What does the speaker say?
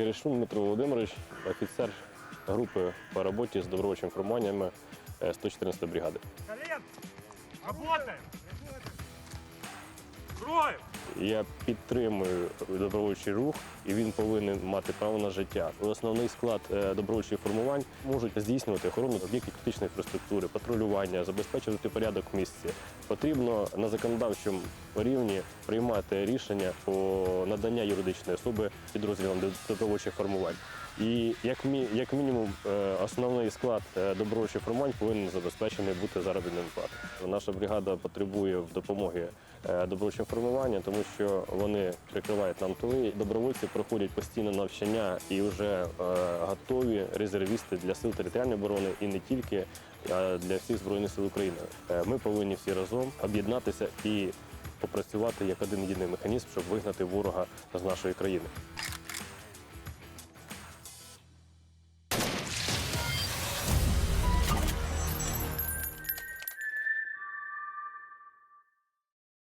Киришун Дмитро Володимирович, офіцер групи по роботі з добровольчими формуваннями е, 114 бригади. Колен! Работаем! Строим! Я підтримую добровольчий рух, і він повинен мати право на життя. Основний склад е, добровольчих формувань можуть здійснювати охорону об'єктів критичної інфраструктури, патрулювання, забезпечувати порядок в місті. Потрібно на законодавчому рівні приймати рішення по надання юридичної особи підрозділам добровольчих формувань. І як, мі, як мінімум, е, основний склад е, добровольчих формувань повинен забезпечений бути заробітним платою. Наша бригада потребує допомоги е, добровольчим формуванням, що вони прикривають нам тили. Добровольці проходять постійне навчання і вже е, готові резервісти для сил територіальної оборони і не тільки а для всіх збройних сил України. Е, Ми повинні всі разом об'єднатися і попрацювати як один єдиний механізм, щоб вигнати ворога з нашої країни.